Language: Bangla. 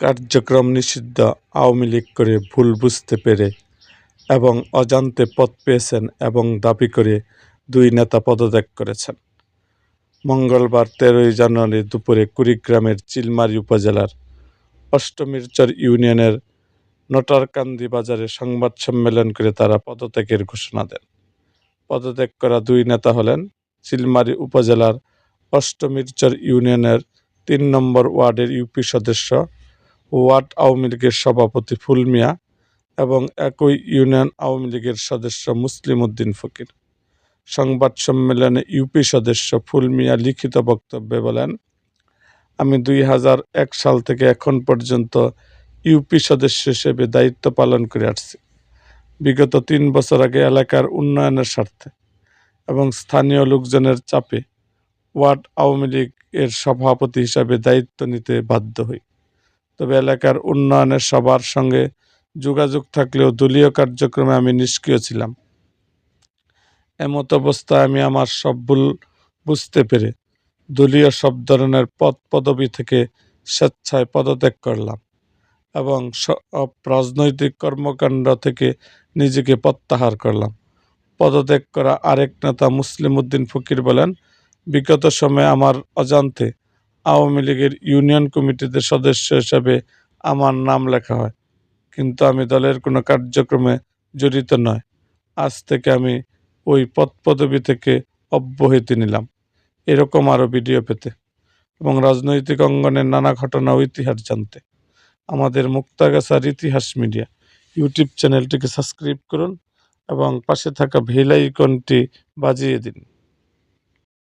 কার্যক্রম নিষিদ্ধ আওয়ামী লীগ করে ভুল বুঝতে পেরে এবং অজান্তে পদ পেয়েছেন এবং দাবি করে দুই নেতা পদত্যাগ করেছেন। মঙ্গলবার তেরোই জানুয়ারি দুপুরে কুড়িগ্রামের চিলমারী উপজেলার অষ্টমীরচর ইউনিয়নের নটারকান্দি বাজারে সংবাদ সম্মেলন করে তারা পদত্যাগের ঘোষণা দেন। পদত্যাগ করা দুই নেতা হলেন চিলমারী উপজেলার অষ্টমীরচর ইউনিয়নের তিন নম্বর ওয়ার্ডের ইউপি সদস্য ওয়ার্ড আওয়ামী লীগের সভাপতি ফুল মিয়া এবং একই ইউনিয়ন আওয়ামী লীগের সদস্য মুসলিম উদ্দিন ফকির। সংবাদ সম্মেলনে ইউপি সদস্য ফুল মিয়া লিখিত বক্তব্যে বলেন, আমি দুই হাজার এক সাল থেকে এখন পর্যন্ত ইউপি সদস্য হিসেবে দায়িত্ব পালন করে আসছি। বিগত তিন বছর আগে এলাকার উন্নয়নের স্বার্থে এবং স্থানীয় লোকজনের চাপে ওয়ার্ড আওয়ামী লীগ এর সভাপতি হিসাবে দায়িত্ব নিতে বাধ্য হই। তবে এলাকার উন্নয়নের সবার সঙ্গে যোগাযোগ থাকলেও দলীয় কার্যক্রমে আমি নিষ্ক্রিয় ছিলাম। এমত অবস্থায় আমি আমার সব ভুল বুঝতে পেরে দলীয় সব ধরনের পদ পদবি থেকে স্বেচ্ছায় পদত্যাগ করলাম এবং সব রাজনৈতিক কর্মকাণ্ড থেকে নিজেকে প্রত্যাহার করলাম। পদত্যাগ করা আরেক নেতা মুসলিম উদ্দিন ফকির বলেন, বিগত সময়ে আমার অজান্তে আওয়ামী লীগের ইউনিয়ন কমিটিতে সদস্য হিসাবে আমার নাম লেখা হয়। কিন্তু আমি দলের কোনো কার্যক্রমে জড়িত নয়। আজ থেকে আমি ওই পদ পদবি থেকে অব্যাহতি নিলাম। এরকম আরও ভিডিও পেতে এবং রাজনৈতিক অঙ্গনের নানা ঘটনা ও ইতিহাস জানতে। আমাদের মুক্তাগাছার ইতিহাস মিডিয়া ইউটিউব চ্যানেলটিকে সাবস্ক্রাইব করুন এবং পাশে থাকা বেল আইকনটি বাজিয়ে দিন।